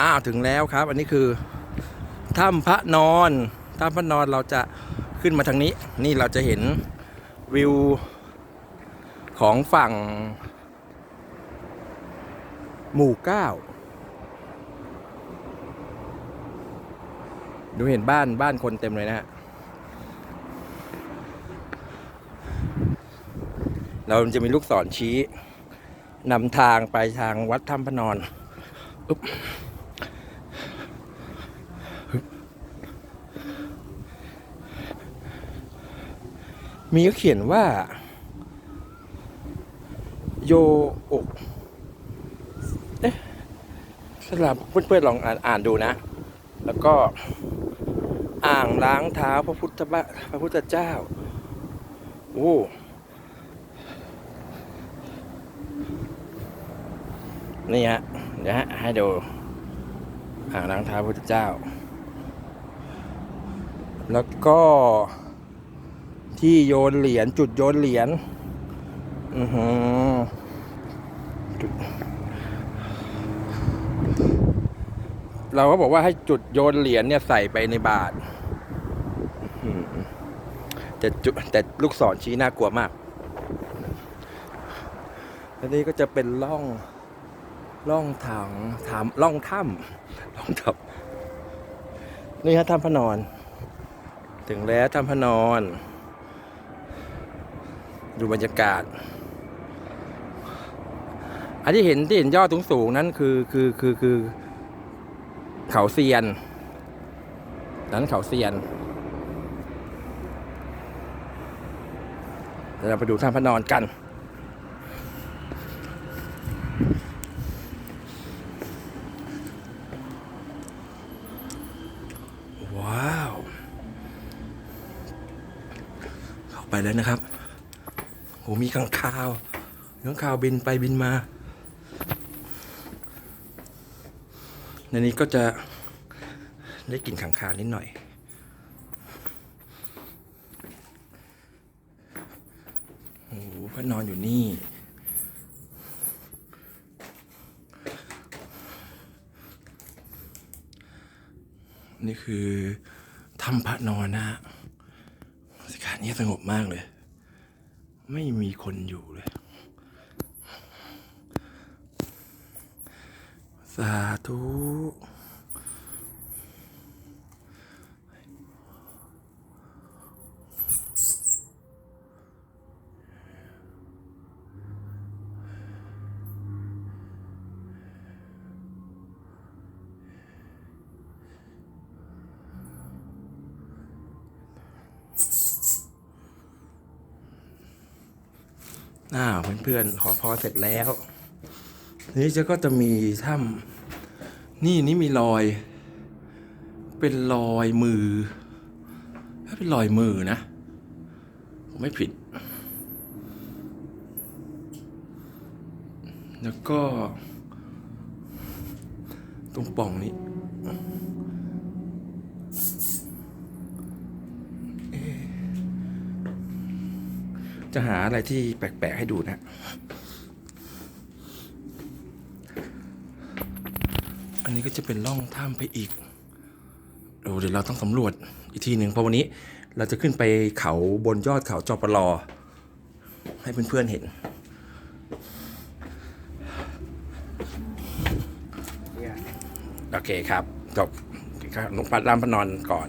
อ้าวถึงแล้วครับ อันนี้คือถ้ำพระนอนถ้ำพระนอนเราจะขึ้นมาทางนี้ นี่เราจะเห็นวิวของฝั่ง หมู่เก้าดูเห็นบ้านบ้านคนเต็มเลยนะฮะ เราจะมีลูกศรชี้นำทางไปทางวัดถ้ำพระนอนอึ๊บ มีก็เขียนว่า โยอกเอ๊ะสำหรับเพื่อนๆลองอ่านอ่านดูนะ แล้วก็อ่างล้างเท้าพระพุทธบพระพุทธเจ้า โอ้นี่ฮะเดี๋ยวฮะให้ดูอ่างล้างเท้าพระพุทธเจ้า แล้วก็ ที่โยนเหรียญจุดโยนเหรียญอือหือเราก็บอกว่าให้จุดโยนเหรียญเนี่ยใส่ไปในบาทแต่จุแต่ลูกศรชี้น่ากลัวมากอันนี้ก็จะเป็นล่องล่องถังถามล่องถ้ำล่องถ้ำนี่ฮะถ้ำพระนอน ถึงแล้วถ้ำพระนอน ดูบรรยากาศ อันที่เห็นที่เห็นยอดสูงสูงๆนั้นคือคือคือคือเขาเซียน นั้นเขาเซียนเดี๋ยวเราไปดูถ้ำพระนอนกัน ว้าว เข้าไปแล้วนะครับ โหมีข้างคาวข้างคาวบินไปบินมา ในนี้ก็จะได้กลิ่นขังคาวนิดหน่อยโอ้พระนอนอยู่นี่นี่คือถ้ำพระนอนนะฮะบรรยากาศนี้สงบมากเลย ไม่มีคนอยู่เลย สาธุ อ้าวเพื่อนๆขอพอเสร็จแล้วนี่จะก็จะมีถ้ำนี่นี่มีรอย เป็นรอยมือเป็นรอยมือนะผมไม่ผิด แล้วก็ ตรงปล่องนี้เอ๊ะ จะหาอะไรที่แปลกๆให้ดูนะ อันนี้ก็จะเป็นร่องถ้ำไปอีกโอ้เดี๋ยวเราต้องสำรวจอีกทีหนึ่งเพราะวันนี้เราจะขึ้นไปเขาบนยอดเขาจอปลอให้เพื่อนๆเห็นโอเคครับจบลงปัดรามพนอนก่อน